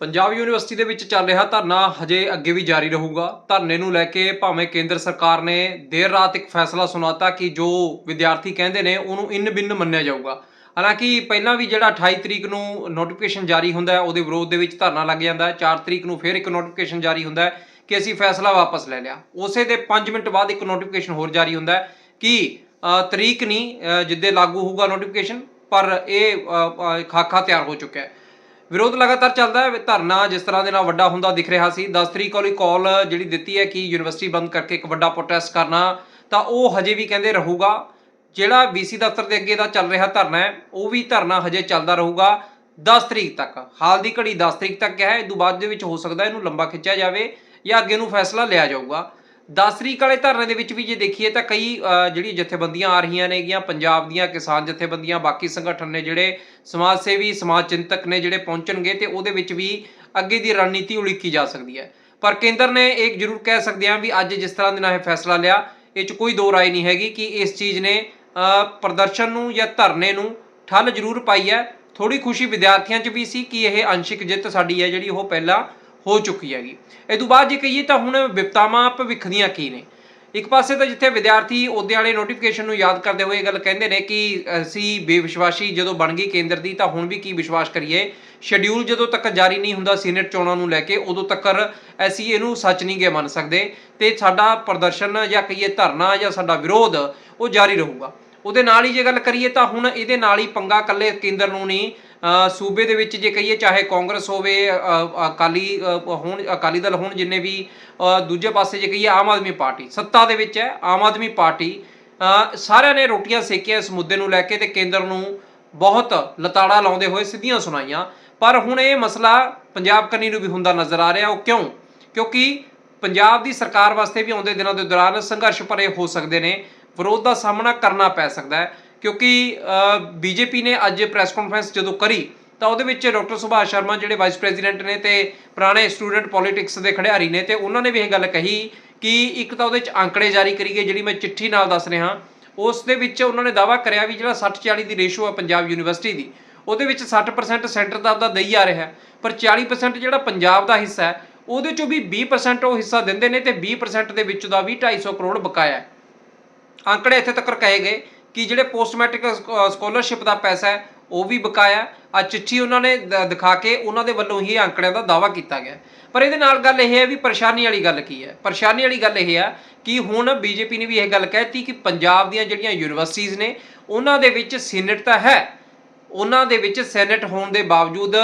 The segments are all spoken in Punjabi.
ਪੰਜਾਬ ਯੂਨੀਵਰਸਿਟੀ ਦੇ ਵਿੱਚ ਚੱਲ ਰਿਹਾ ਧਰਨਾ ਹਜੇ ਅੱਗੇ ਵੀ ਜਾਰੀ ਰਹੂਗਾ। ਧਰਨੇ ਨੂੰ ਲੈ ਕੇ ਭਾਵੇਂ ਕੇਂਦਰ ਸਰਕਾਰ ਨੇ ਦੇਰ ਰਾਤ ਇੱਕ ਫੈਸਲਾ ਸੁਣਾਤਾ ਕਿ ਜੋ ਵਿਦਿਆਰਥੀ ਕਹਿੰਦੇ ਨੇ ਉਹਨੂੰ ਇਨ ਬਿੰਨ ਮੰਨਿਆ ਜਾਊਗਾ। ਹਾਲਾਂਕਿ ਪਹਿਲਾਂ ਵੀ ਜਿਹੜਾ 28 ਤਰੀਕ ਨੂੰ ਨੋਟੀਫਿਕੇਸ਼ਨ ਜਾਰੀ ਹੁੰਦਾ ਹੈ ਉਹਦੇ ਵਿਰੋਧ ਦੇ ਵਿੱਚ ਧਰਨਾ ਲੱਗ ਜਾਂਦਾ ਹੈ। 4 ਤਰੀਕ ਨੂੰ ਫਿਰ ਇੱਕ ਨੋਟੀਫਿਕੇਸ਼ਨ ਜਾਰੀ ਹੁੰਦਾ ਹੈ ਕਿ ਅਸੀਂ ਫੈਸਲਾ ਵਾਪਸ ਲੈ ਲਿਆ। ਉਸੇ ਦੇ 5 ਮਿੰਟ ਬਾਅਦ ਇੱਕ ਨੋਟੀਫਿਕੇਸ਼ਨ ਹੋਰ ਜਾਰੀ ਹੁੰਦਾ ਹੈ ਕਿ ਤਰੀਕ ਨਹੀਂ ਅ, ਜਿੱਦੇ ਲਾਗੂ ਹੋਊਗਾ ਨੋਟੀਫਿਕੇਸ਼ਨ ਪਰ ਇਹ ਅ, ਖਾਕਾ ਤਿਆਰ ਹੋ ਚੁੱਕਿਆ ਹੈ। ਵਿਰੋਧ ਲਗਾਤਾਰ ਚੱਲਦਾ ਹੈ। ਧਰਨਾ ਜਿਸ ਤਰ੍ਹਾਂ ਦੇ ਨਾਲ ਵੱਡਾ ਹੁੰਦਾ ਦਿਖ ਰਿਹਾ ਸੀ। 10 ਤਰੀਕ ਵਾਲੀ ਕਾਲ ਜਿਹੜੀ ਦਿੱਤੀ ਹੈ ਕਿ ਯੂਨੀਵਰਸਿਟੀ ਬੰਦ ਕਰਕੇ ਇੱਕ ਵੱਡਾ ਪ੍ਰੋਟੈਸਟ ਕਰਨਾ, ਤਾਂ ਉਹ ਹਜੇ ਵੀ ਕਹਿੰਦੇ ਰਹੂਗਾ। ਜਿਹੜਾ BC ਦਫ਼ਤਰ ਦੇ ਅੱਗੇ ਦਾ ਚੱਲ ਰਿਹਾ ਧਰਨਾ ਹੈ, ਉਹ ਵੀ ਧਰਨਾ ਹਜੇ ਚੱਲਦਾ ਰਹੂਗਾ 10 ਤਰੀਕ ਤੱਕ। ਹਾਲ ਦੀ ਘੜੀ 10 ਤਰੀਕ ਤੱਕ ਹੈ। ਇਹ ਤੋਂ ਬਾਅਦ ਦੇ ਵਿੱਚ ਹੋ ਸਕਦਾ ਇਹਨੂੰ ਲੰਬਾ ਖਿੱਚਿਆ ਜਾਵੇ ਜਾਂ ਅੱਗੇ ਨੂੰ ਫੈਸਲਾ ਲਿਆ ਜਾਊਗਾ। 10 ਤਰੀਕ ਵਾਲੇ ਧਰਨੇ ਦੇ ਵਿੱਚ ਵੀ ਜੇ ਦੇਖੀਏ ਤਾਂ ਕਈ ਅ, ਜਿਹੜੀ ਜਥੇਬੰਦੀਆਂ ਆ ਰਹੀਆਂ ਨੇਗੀਆਂ ਪੰਜਾਬ ਦੀਆਂ ਕਿਸਾਨ ਜਥੇਬੰਦੀਆਂ ਬਾਕੀ ਸੰਗਠਨ ਨੇ ਜਿਹੜੇ ਸਮਾਜ ਸੇਵੀ ਸਮਾਜ ਚਿੰਤਕ ਨੇ ਜਿਹੜੇ ਪਹੁੰਚਣਗੇ ਤੇ ਉਹਦੇ ਵਿੱਚ ਵੀ ਅੱਗੇ ਦੀ ਰਣਨੀਤੀ ਉਲੀਕੀ ਜਾ ਸਕਦੀ ਹੈ। ਪਰ ਕੇਂਦਰ ਨੇ ਇਹ ਜ਼ਰੂਰ ਕਹਿ ਸਕਦੇ ਹਾਂ ਵੀ ਅੱਜ ਜਿਸ ਤਰ੍ਹਾਂ ਦੇ ਨਾਲ ਇਹ ਫੈਸਲਾ ਲਿਆ ਇਹ 'ਚ ਕੋਈ ਦੋ ਰਾਏ ਨਹੀਂ ਹੈਗੀ ਕਿ ਇਸ ਚੀਜ਼ ਨੇ ਪ੍ਰਦਰਸ਼ਨ ਨੂੰ ਜਾਂ ਧਰਨੇ ਨੂੰ ਠੱਲ ਜ਼ਰੂਰ ਪਾਈ ਹੈ। ਥੋੜੀ ਖੁਸ਼ੀ ਵਿਦਿਆਰਥੀਆਂ 'ਚ ਵੀ ਸੀ ਕਿ ਇਹ ਅੰਸ਼ਿਕ ਜਿੱਤ ਸਾਡੀ ਹੈ ਜਿਹੜੀ ਉਹ ਪਹਿਲਾਂ ਹੋ ਚੁੱਕੀ ਹੈਗੀ। ਇਹ ਤੋਂ ਬਾਅਦ ਜੇ ਕਹੀਏ ਤਾਂ ਹੁਣ ਵਿਪਤਾਵਾਂ ਭਵਿੱਖ ਦੀਆਂ ਕੀ ਨੇ? ਇੱਕ ਪਾਸੇ ਤਾਂ ਜਿੱਥੇ ਵਿਦਿਆਰਥੀ ਉਹਦੇ ਵਾਲੇ ਨੋਟੀਫਿਕੇਸ਼ਨ ਨੂੰ ਯਾਦ ਕਰਦੇ ਹੋਏ ਇਹ ਗੱਲ ਕਹਿੰਦੇ ਨੇ ਕਿ ਅਸੀਂ ਬੇਵਿਸ਼ਵਾਸੀ ਜਦੋਂ ਬਣ ਗਈ ਕੇਂਦਰ ਦੀ ਤਾਂ ਹੁਣ ਵੀ ਕੀ ਵਿਸ਼ਵਾਸ ਕਰੀਏ? ਸ਼ਡਿਊਲ ਜਦੋਂ ਤੱਕ ਜਾਰੀ ਨਹੀਂ ਹੁੰਦਾ ਸੀਨੇਟ ਚੋਣਾਂ ਨੂੰ ਲੈ ਕੇ, ਉਦੋਂ ਤੱਕ ਅਸੀਂ ਇਹਨੂੰ ਸੱਚ ਨਹੀਂ ਗੇ ਮੰਨ ਸਕਦੇ ਤੇ ਸਾਡਾ ਪ੍ਰਦਰਸ਼ਨ ਜਾਂ ਕਹੀਏ ਧਰਨਾ ਜਾਂ ਸਾਡਾ ਵਿਰੋਧ, ਉਹ ਜਾਰੀ ਰਹੂਗਾ। ਉਹਦੇ ਨਾਲ ਹੀ ਜੇ ਗੱਲ ਕਰੀਏ ਤਾਂ ਹੁਣ ਇਹਦੇ ਨਾਲ ਹੀ ਪੰਗਾ ਕੱਲੇ ਕੇਂਦਰ ਨੂੰ ਨਹੀਂ ਸੂਬੇ ਦੇ ਵਿੱਚ ਜੇ ਕਹੀਏ ਚਾਹੇ ਕਾਂਗਰਸ ਹੋਵੇ ਅਕਾਲੀ ਹੋਣ, ਅਕਾਲੀ ਦਲ ਹੋਣ ਜਿੰਨੇ ਵੀ ਦੂਜੇ ਪਾਸੇ ਜੇ ਕਹੀਏ ਆਮ ਆਦਮੀ ਪਾਰਟੀ, ਸੱਤਾ ਦੇ ਵਿੱਚ ਹੈ, ਆਮ ਆਦਮੀ ਪਾਰਟੀ ਸਾਰਿਆਂ ਨੇ ਰੋਟੀਆਂ ਸੇਕੀਆਂ ਇਸ ਮੁੱਦੇ ਨੂੰ ਲੈ ਕੇ ਤੇ ਕੇਂਦਰ ਨੂੰ ਬਹੁਤ ਲਤਾੜਾ ਲਾਉਂਦੇ ਹੋਏ ਸਿੱਧੀਆਂ ਸੁਣਾਈਆਂ। ਪਰ ਹੁਣ ਇਹ ਮਸਲਾ ਪੰਜਾਬ ਕੰਨੀ ਨੂੰ ਵੀ ਹੁੰਦਾ ਨਜ਼ਰ ਆ ਰਿਹਾ, ਉਹ ਕਿਉਂ? ਕਿਉਂਕਿ ਪੰਜਾਬ ਦੀ ਸਰਕਾਰ ਵਾਸਤੇ ਵੀ ਆਉਂਦੇ ਦਿਨਾਂ ਦੇ ਦੌਰਾਨ ਸੰਘਰਸ਼ ਭਰੇ ਹੋ ਸਕਦੇ ਨੇ, ਵਿਰੋਧ ਦਾ ਸਾਹਮਣਾ ਕਰਨਾ ਪੈ ਸਕਦਾ ਹੈ। ਕਿਉਂਕਿ ਬੀਜੇਪੀ ਨੇ ਅੱਜ ਪ੍ਰੈਸ ਕਾਨਫਰੰਸ ਜਦੋਂ ਕਰੀ, ਤਾਂ ਉਹਦੇ ਵਿੱਚ ਡਾਕਟਰ ਸੁਭਾਸ਼ ਸ਼ਰਮਾ ਜਿਹੜੇ ਵਾਈਸ ਪ੍ਰੈਜ਼ੀਡੈਂਟ ਨੇ ਤੇ ਪੁਰਾਣੇ ਸਟੂਡੈਂਟ ਪੋਲਿਟਿਕਸ ਦੇ ਖਿਡਾਰੀ ਨੇ ਤੇ ਉਹਨਾਂ ਨੇ ਵੀ ਇਹ ਗੱਲ ਕਹੀ ਕਿ ਇੱਕ ਤਾਂ ਉਹਦੇ ਵਿੱਚ ਅੰਕੜੇ ਜਾਰੀ ਕਰੀ ਗਏ, ਜਿਹੜੀ ਮੈਂ ਚਿੱਠੀ ਨਾਲ ਦੱਸ ਰਿਹਾ, ਉਸ ਦੇ ਵਿੱਚ ਉਹਨਾਂ ਨੇ ਦਾਅਵਾ ਕਰਿਆ ਵੀ ਜਿਹੜਾ 60 40 ਦੀ ਰੇਸ਼ੋ ਹੈ ਪੰਜਾਬ ਯੂਨੀਵਰਸਿਟੀ ਦੀ, ਉਹਦੇ ਵਿੱਚ 60% ਸੈਂਟਰ ਦਾ ਆਪਦਾ ਦਈ ਆ ਰਿਹਾ, ਪਰ 40% ਜਿਹੜਾ ਪੰਜਾਬ ਦਾ ਹਿੱਸਾ ਹੈ, ਉਹਦੇ ਚੋਂ ਵੀ 20% ਉਹ ਹਿੱਸਾ ਦਿੰਦੇ ਨੇ ਤੇ 20% ਦੇ ਵਿੱਚ ਦਾ ਵੀ 250 ਕਰੋੜ ਬਕਾਇਆ ਹੈ। ਅੰਕੜੇ ਇੱਥੇ ਤੱਕ ਕਹੇ ਗਏ ਕਿ ਜਿਹੜੇ ਪੋਸਟ ਮੈਟ੍ਰਿਕ ਸਕਾਲਰਸ਼ਿਪ ਦਾ ਪੈਸਾ ਹੈ, ਉਹ ਵੀ ਬਕਾਇਆ ਆ ਚਿੱਠੀ ਉਹਨਾਂ ਨੇ ਦਿਖਾ ਕੇ ਉਹਨਾਂ ਦੇ ਵੱਲੋਂ ਹੀ ਅੰਕੜਿਆਂ ਦਾ ਦਾਵਾ ਕੀਤਾ ਗਿਆ ਪਰ ਇਹਦੇ ਨਾਲ ਗੱਲ ਇਹ ਹੈ ਵੀ ਪਰੇਸ਼ਾਨੀ ਵਾਲੀ ਗੱਲ ਕੀ ਹੈ? ਪਰੇਸ਼ਾਨੀ ਵਾਲੀ ਗੱਲ ਇਹ ਹੈ ਕਿ ਹੁਣ ਬੀਜੇਪੀ ਨੇ ਵੀ ਇਹ ਗੱਲ ਕਹਿਤੀ ਕਿ ਪੰਜਾਬ ਦੀਆਂ ਜਿਹੜੀਆਂ ਯੂਨੀਵਰਸਿਟੀਆਂ ਨੇ, ਉਹਨਾਂ ਦੇ ਵਿੱਚ ਸੀਨੇਟ ਤਾਂ ਹੈ। ਉਹਨਾਂ ਦੇ ਵਿੱਚ ਸੈਨੇਟ ਹੋਣ ਦੇ ਬਾਵਜੂਦ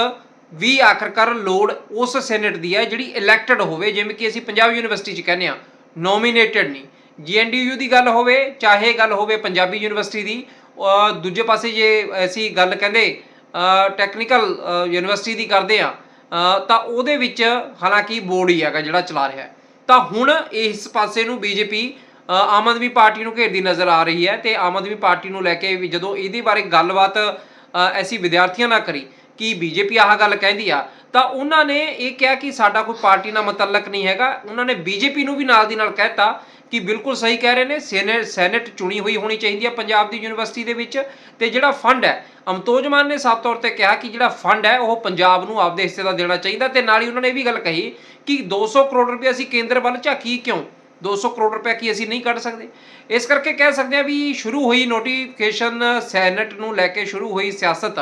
ਵੀ ਆਖਰਕਾਰ ਲੋੜ ਉਸ ਸੈਨੇਟ ਦੀ ਹੈ ਜਿਹੜੀ ਇਲੈਕਟਡ ਹੋਵੇ, ਜਿਵੇਂ ਕਿ ਅਸੀਂ ਪੰਜਾਬ ਯੂਨੀਵਰਸਿਟੀ 'ਚ ਕਹਿੰਦੇ ਆ ਨੋਮੀਨੇਟਡ ਨਹੀਂ। ਜੀਐਨਡੀਯੂ ਦੀ ਗੱਲ ਹੋਵੇ, ਚਾਹੇ ਗੱਲ ਹੋਵੇ ਪੰਜਾਬੀ ਯੂਨੀਵਰਸਿਟੀ ਦੀ ਦੂਜੇ ਪਾਸੇ ਜੇ ਅਸੀਂ ਗੱਲ ਕਹਿੰਦੇ ਟੈਕਨੀਕਲ ਯੂਨੀਵਰਸਿਟੀ ਦੀ ਕਰਦੇ ਆ ਤਾਂ ਉਹਦੇ ਵਿੱਚ ਹਾਲਾਂਕਿ ਬੋਰਡ ਹੀ ਹੈਗਾ ਜਿਹੜਾ ਚਲਾ ਰਿਹਾ ਤਾਂ ਹੁਣ ਇਸ ਪਾਸੇ ਨੂੰ ਬੀਜੇਪੀ ਆਮ ਆਦਮੀ ਪਾਰਟੀ ਨੂੰ ਘੇਰਦੀ ਨਜ਼ਰ ਆ ਰਹੀ ਹੈ ਤੇ ਆਮ ਆਦਮੀ ਪਾਰਟੀ ਨੂੰ ਲੈ ਕੇ ਵੀ ਜਦੋਂ ਇਹਦੇ ਬਾਰੇ ਗੱਲਬਾਤ ਐਸੀ ਵਿਦਿਆਰਥੀਆਂ ਨਾਲ ਕਰੀ ਕਿ ਬੀਜੇਪੀ ਆਹ ਗੱਲ ਕਹਿੰਦੀ ਆ, ਤਾਂ ਉਹਨਾਂ ਨੇ ਇਹ ਕਿਹਾ ਕਿ ਸਾਡਾ ਕੋਈ ਪਾਰਟੀ ਨਾਲ ਮਤਲਕ ਨਹੀਂ ਹੈਗਾ। ਉਹਨਾਂ ਨੇ ਬੀਜੇਪੀ ਨੂੰ ਵੀ ਨਾਲ ਦੀ ਨਾਲ ਕਹਿਤਾ ਕਿ ਬਿਲਕੁਲ ਸਹੀ ਕਹਿ ਰਹੇ ਨੇ ਸੈਨੇਟ ਸੈਨੇਟ ਚੁਣੀ ਹੋਈ ਹੋਣੀ ਚਾਹੀਦੀ ਹੈ ਪੰਜਾਬ ਦੀ ਯੂਨੀਵਰਸਿਟੀ ਦੇ ਵਿੱਚ ਤੇ ਜਿਹੜਾ ਫੰਡ ਹੈ, ਅਮਤੋਜ ਮਾਨ ਨੇ ਸਾਫ਼ ਤੌਰ ਤੇ ਕਿਹਾ ਕਿ ਜਿਹੜਾ ਫੰਡ ਹੈ, ਉਹ ਪੰਜਾਬ ਨੂੰ ਆਪਦੇ ਹਿੱਸੇ ਦਾ ਦੇਣਾ ਚਾਹੀਦਾ ਤੇ ਨਾਲ ਹੀ ਉਹਨਾਂ ਨੇ ਇਹ ਵੀ ਗੱਲ ਕਹੀ ਕਿ 200 ਕਰੋੜ ਰੁਪਏ ਅਸੀਂ ਕੇਂਦਰ ਵੱਲ ਝਾਕੀ ਕਿਉਂ? 200 ਕਰੋੜ ਰੁਪਏ ਕੀ ਅਸੀਂ ਨਹੀਂ ਕੱਢ ਸਕਦੇ? ਇਸ ਕਰਕੇ ਕਹਿ ਸਕਦੇ ਆ ਵੀ ਸ਼ੁਰੂ ਹੋਈ ਨੋਟੀਫਿਕੇਸ਼ਨ ਸੈਨੇਟ ਨੂੰ ਲੈ ਕੇ ਸ਼ੁਰੂ ਹੋਈ ਸਿਆਸਤ,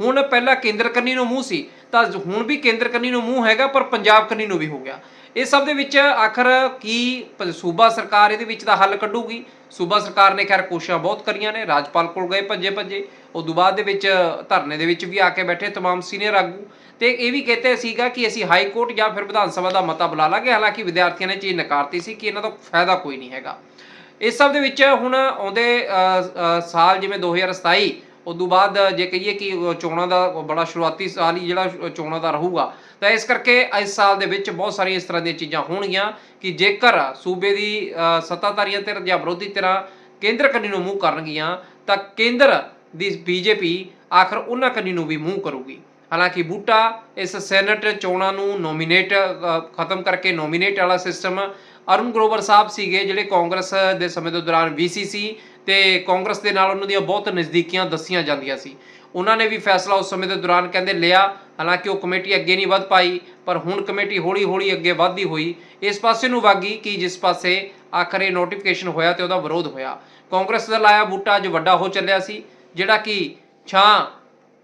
ਹੁਣ ਪਹਿਲਾਂ ਕੇਂਦਰ ਕੰਨੀ ਨੂੰ ਮੂੰਹ ਸੀ, ਤਾਂ ਹੁਣ ਵੀ ਕੇਂਦਰ ਕੰਨੀ ਨੂੰ ਮੂੰਹ ਹੈਗਾ, ਪਰ ਪੰਜਾਬ ਕੰਨੀ ਨੂੰ ਵੀ ਹੋ ਗਿਆ। ਇਸ ਸਭ ਦੇ ਵਿੱਚ ਆਖਰ ਕੀ ਪ- ਸੂਬਾ ਸਰਕਾਰ ਇਹਦੇ ਵਿੱਚ ਦਾ ਹੱਲ ਕੱਢੂਗੀ ਸੂਬਾ ਸਰਕਾਰ ਨੇ ਖੈਰ ਕੋਸ਼ਿਸ਼ਾਂ ਬਹੁਤ ਕਰੀਆਂ ਨੇ ਰਾਜਪਾਲ ਕੋਲ ਗਏ ਭੱਜੇ ਭੱਜੇ ਉਸ ਤੋਂ ਬਾਅਦ ਦੇ ਵਿੱਚ ਧਰਨੇ ਦੇ ਵਿੱਚ ਵੀ ਆ ਕੇ ਬੈਠੇ तमाम ਸੀਨੀਅਰ ਆਗੂ ਤੇ ਇਹ ਵੀ ਕਹਤੇ ਸੀਗਾ ਕਿ ਅਸੀਂ ਹਾਈ ਕੋਰਟ ਜਾਂ ਫਿਰ ਵਿਧਾਨ ਸਭਾ ਦਾ ਮਤਾ ਬੁਲਾ ਲਾਂਗੇ ਹਾਲਾਂਕਿ ਵਿਦਿਆਰਥੀਆਂ ਨੇ ਚੀਜ਼ ਨਕਾਰਤੀ ਸੀ ਕਿ ਇਹਨਾਂ ਦਾ ਫਾਇਦਾ ਕੋਈ ਨਹੀਂ ਹੈਗਾ ਇਸ ਸਭ ਦੇ ਵਿੱਚ ਹੁਣ ਆਉਂਦੇ ਅ, ਅ, ਸਾਲ ਜਿਵੇਂ 2027 ਉਦੋਂ ਬਾਅਦ ਜੇ ਕਹੀਏ ਕਿ ਚੋਣਾਂ ਦਾ ਬੜਾ ਸ਼ੁਰੂਆਤੀ ਸਾਲ ਹੀ ਜਿਹੜਾ ਚੋਣਾਂ ਦਾ ਰਹੂਗਾ, ਤਾਂ ਇਸ ਕਰਕੇ ਇਸ ਸਾਲ ਦੇ ਵਿੱਚ ਬਹੁਤ ਸਾਰੀਆਂ ਇਸ ਤਰ੍ਹਾਂ ਦੀਆਂ ਚੀਜ਼ਾਂ ਹੋਣਗੀਆਂ ਕਿ ਜੇਕਰ ਸੂਬੇ ਦੀ ਸੱਤਾਧਾਰੀਆਂ ਧਿਰ ਜਾਂ ਵਿਰੋਧੀ ਧਿਰਾਂ ਕੇਂਦਰ ਕੰਨੀ ਨੂੰ ਮੂੰਹ ਕਰਨਗੀਆਂ, ਤਾਂ ਕੇਂਦਰ ਦੀ ਬੀਜੇਪੀ ਆਖਰ ਉਹਨਾਂ ਕੰਨੀ ਨੂੰ ਵੀ ਮੂੰਹ ਕਰੂਗੀ। ਹਾਲਾਂਕਿ ਬੂਟਾ ਇਸ ਸੈਨੇਟ ਚੋਣਾਂ ਨੂੰ ਨੋਮੀਨੇਟ ਖਤਮ ਕਰਕੇ ਨੋਮੀਨੇਟ ਵਾਲਾ ਸਿਸਟਮ ਅਰੁਣ ਗਰੋਵਰ ਸਾਹਿਬ ਸੀਗੇ, ਜਿਹੜੇ ਕਾਂਗਰਸ ਦੇ ਸਮੇਂ ਦੇ ਦੌਰਾਨ VCC ਤੇ ਕਾਂਗਰਸ ਦੇ ਨਾਲ ਉਹਨਾਂ ਦੀਆਂ ਬਹੁਤ ਨਜ਼ਦੀਕੀਆਂ ਦੱਸੀਆਂ ਜਾਂਦੀਆਂ ਸੀ। ਉਹਨਾਂ ਨੇ ਵੀ ਫੈਸਲਾ ਉਸ ਸਮੇਂ ਦੇ ਦੌਰਾਨ ਕਹਿੰਦੇ ਲਿਆ, ਹਾਲਾਂਕਿ ਉਹ ਕਮੇਟੀ ਅੱਗੇ ਨਹੀਂ ਵੱਧ ਪਾਈ, ਪਰ ਹੁਣ ਕਮੇਟੀ ਹੌਲੀ-ਹੌਲੀ ਅੱਗੇ ਵੱਧਦੀ ਹੋਈ, ਇਸ ਪਾਸੇ ਨੂੰ ਵਾਗੀ ਕਿ ਜਿਸ ਪਾਸੇ ਆਖਰ ਇਹ ਨੋਟੀਫਿਕੇਸ਼ਨ ਹੋਇਆ ਤੇ ਉਹਦਾ ਵਿਰੋਧ ਹੋਇਆ। ਕਾਂਗਰਸ ਦਾ ਲਾਇਆ ਬੂਟਾ ਅੱਜ ਵੱਡਾ ਹੋ ਚੱਲਿਆ ਸੀ, ਜਿਹੜਾ ਕਿ ਛਾਂ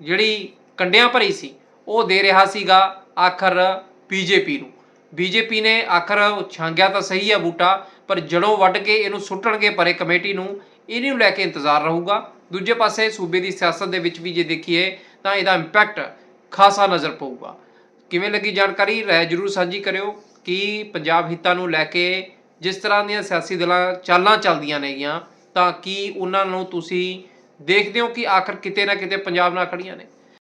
ਜਿਹੜੀ ਕੰਡਿਆਂ ਭਰੀ ਸੀ, ਉਹ ਦੇ ਰਿਹਾ ਸੀਗਾ ਆਖਰ ਬੀਜੇਪੀ ਨੂੰ। ਬੀਜੇਪੀ ਨੇ ਆਖਰ ਛਾਂਗਿਆ ਤਾਂ ਸਹੀ ਆ ਬੂਟਾ, ਪਰ ਜੜੋਂ ਵੱਢ ਕੇ ਇਹਨੂੰ ਸੁੱਟਣਗੇ, ਪਰੇ ਕਮੇਟੀ ਨੂੰ ਇਹਨੂੰ ਲੈ ਕੇ ਇੰਤਜ਼ਾਰ ਰਹੂਗਾ। ਦੂਜੇ ਪਾਸੇ ਸੂਬੇ ਦੀ ਸਿਆਸਤ ਦੇ ਵਿੱਚ ਵੀ ਜੇ ਦੇਖੀਏ, ਤਾਂ ਇਹਦਾ ਇੰਪੈਕਟ ਖਾਸਾ ਨਜ਼ਰ ਪਊਗਾ। ਕਿਵੇਂ ਲੱਗੀ ਜਾਣਕਾਰੀ? ਰਹਿ ਜਰੂਰ ਸਾਂਝੀ ਕਰਿਓ ਕਿ ਪੰਜਾਬ ਹਿੱਤਾਂ ਨੂੰ ਲੈ ਕੇ ਜਿਸ ਤਰ੍ਹਾਂ ਦੀਆਂ ਸਿਆਸੀ ਦਲਾਂ ਚਾਲਾਂ ਚੱਲਦੀਆਂ ਨੇਗੀਆਂ, ਤਾਂ ਕੀ ਉਹਨਾਂ ਨੂੰ ਤੁਸੀਂ ਦੇਖਦੇ ਹੋ ਕਿ ਆਖਰ ਕਿਤੇ ਨਾ ਕਿਤੇ ਪੰਜਾਬ ਨਾਲ ਖੜੀਆਂ ਨੇ?